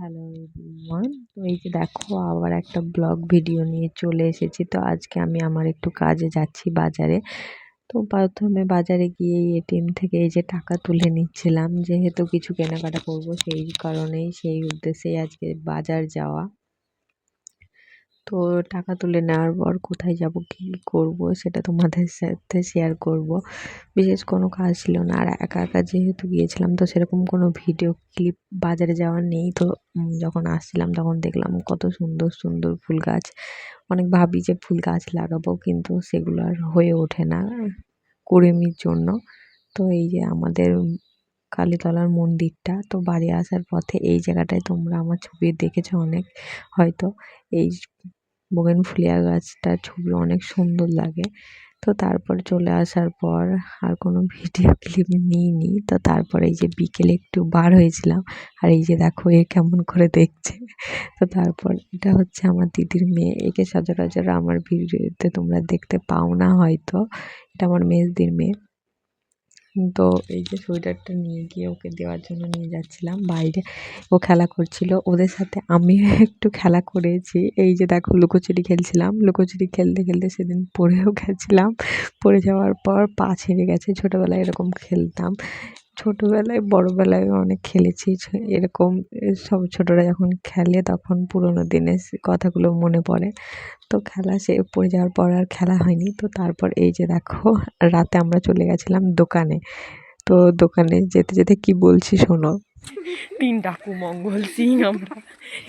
Hello everyone তো এই যে দেখো, আবার একটা ব্লগ ভিডিও নিয়ে চলে এসেছি। তো আজকে আমি আমার একটু কাজে যাচ্ছি বাজারে। তো প্রথমে বাজারে গিয়ে এটিএম থেকে এই যে টাকা তুলে নিচ্ছিলাম। যেহেতু কিছু কেনাকাটা করব, সেই কারণেই, সেই উদ্দেশ্যেই আজকে বাজার যাওয়া। তো টাকা তুলে নেওয়ার পর কোথায় যাব, কী করব সেটা তোমাদের সাথে শেয়ার করব। বিশেষ কোনো কাজ ছিল না, আর একা একা যেহেতু গিয়েছিলাম তো সেরকম কোনো ভিডিও ক্লিপ বাজারে যাওয়ার নেই। তো যখন আসছিলাম তখন দেখলাম কত সুন্দর সুন্দর ফুল গাছ। অনেক ভাবি যে ফুল গাছ লাগাবো, কিন্তু সেগুলো আর হয়ে ওঠে না কুড়েমির জন্য। তো এই যে আমাদের কালীতলার মন্দিরটা, তো বাড়ি আসার পথে এই জায়গাটায় তোমরা আমার ছবি দেখেছ অনেক, হয়তো। এই বোগেনভেলিয়া গাছটার ছবি অনেক সুন্দর লাগে। তো তারপর চলে আসার পর আর কোনো ভিডিও ক্লিপ নিইনি। তো তারপরে এই যে বিকেলে একটু বার হয়েছিলাম। আর এই যে দেখো, এ কেমন করে দেখছে। তো তারপর এটা হচ্ছে আমার দিদির মেয়ে। একে সচরাচর আমার ভিডিওতে তোমরা দেখতে পাও না হয়তো। এটা আমার মেজদির মেয়ে। তো এই যে সোয়েটারটা নিয়ে গিয়ে ওকে দেওয়ার জন্য নিয়ে যাচ্ছিলাম বাইরে। ও খেলা করছিল। ওদের সাথে আমিও একটু খেলা করেছি। এই যে দেখো লুকোচুরি খেলছিলাম। লুকোচুরি খেলতে খেলতে সেদিন পড়েও গেছিলাম। পড়ে যাওয়ার পর পা ছিঁড়ে গেছে। ছোটোবেলায় এরকম খেলতাম। ছোটোবেলায়, বড়োবেলায় অনেক খেলেছি। এরকম সব ছোটরা যখন খেলে তখন পুরোনো দিনের কথাগুলো মনে পড়ে। তো খেলা সে, পড়ে যাওয়ার পর আর খেলা হয়নি। তো তারপর এই যে দেখো, রাতে আমরা চলে গেছিলাম দোকানে। তো দোকানে যেতে যেতে কি বলছি শোনো। তিন ডাকু মঙ্গল সিং আমরা।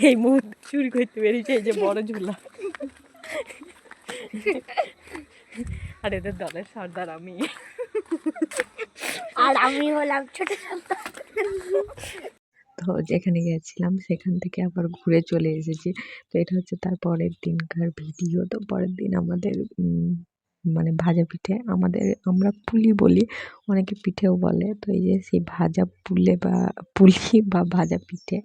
এই মুহূর্তে চুরি করতে পেরেছি এই যে বড় ঝুলা। আর এদের দলের সর্দার আমি। আর আমি হলাম ছোট তো যেখানে গেছিলাম সেখান থেকে আবার ঘুরে চলে এসেছি। তো এটা হচ্ছে তার পরের দিনকার ভিডিও। তো পরের দিন আমাদের মানে ভাজা পিঠে আমাদের, আমরা পুলি বলি, অনেকে পিঠেও বলে। তো এই যে সেই ভাজা পুলে বা পুলি বা ভাজা পিঠে,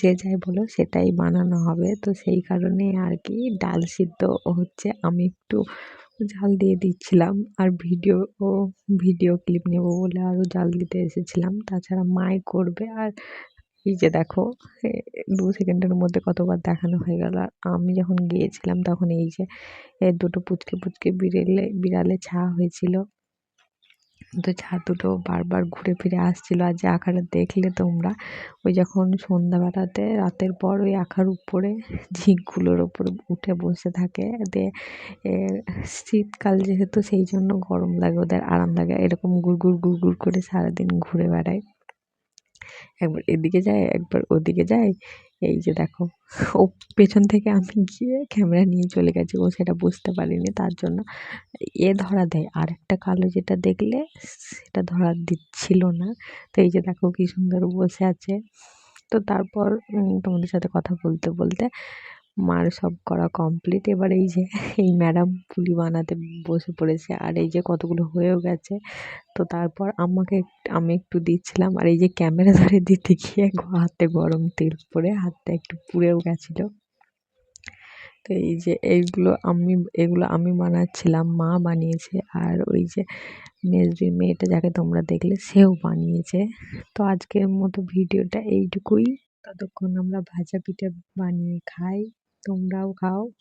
যে যাই বলো সেটাই বানানো হবে। তো সেই কারণে আর কি ডাল সিদ্ধ হচ্ছে। আমি একটু জাল দিয়ে দিচ্ছিলাম আর ভিডিও, ও ভিডিও ক্লিপ নেব বলে আরও জাল দিতে এসেছিলাম। তাছাড়া মাই করবে আর এই যে দেখো দু সেকেন্ডের মধ্যে কতবার দেখানো হয়ে গেল। আর আমি যখন গিয়েছিলাম তখন এই যে দুটো পুচকে পুচকে বিড়ালে বিড়ালে ছা হয়েছিল। তো ছাদ দুটো বারবার ঘুরে ফিরে আসছিল আর যে আঁকাটা দেখলে তোমরা, ওই যখন সন্ধ্যাবেলাতে, রাতের পর ওই আঁকার উপরে, ঝিঁকগুলোর ওপরে উঠে বসে থাকে দিয়ে শীতকাল যেহেতু সেই জন্য গরম লাগে, ওদের আরাম লাগে, এরকম গুড় গুড় গুড় গুড় করে সারাদিন ঘুরে বেড়ায়। একবার এদিকে যায়, একবার ওদিকে যায়। এই যে দেখো, ও পেছন থেকে আমি গিয়ে ক্যামেরা নিয়ে চলে গেছি। ও সেটা বুঝতে পারিনি তার জন্য। এ ধরা দেয়। আর একটা কালো যেটা দেখলে, সেটা ধরা দিচ্ছিল না। তো এই যে দেখো কী সুন্দর বসে আছে। তো তারপর তোমাদের সাথে কথা বলতে বলতে মার সব করা কমপ্লিট এবার এই যে, এই ম্যাডাম পুলি বানাতে বসে পড়েছে। আর এই যে কতগুলো হয়েও গেছে। তো তারপর আমাকে আমি একটু দিচ্ছিলাম। আর এই যে ক্যামেরা ধরে দিতে গিয়ে হাতে গরম তেল পড়ে হাতটা একটু পুড়েও গেছিল। তো এই যে এইগুলো আমি, এগুলো আমি বানাচ্ছিলাম, মা বানিয়েছে। আর ওই যে মেজদির মেয়েটা যাকে তোমরা দেখলে, সেও বানিয়েছে। তো আজকের মতো ভিডিওটা এইটুকুই। ততক্ষণ আমরা ভাজা পিঠে বানিয়ে খাই। 洞道口。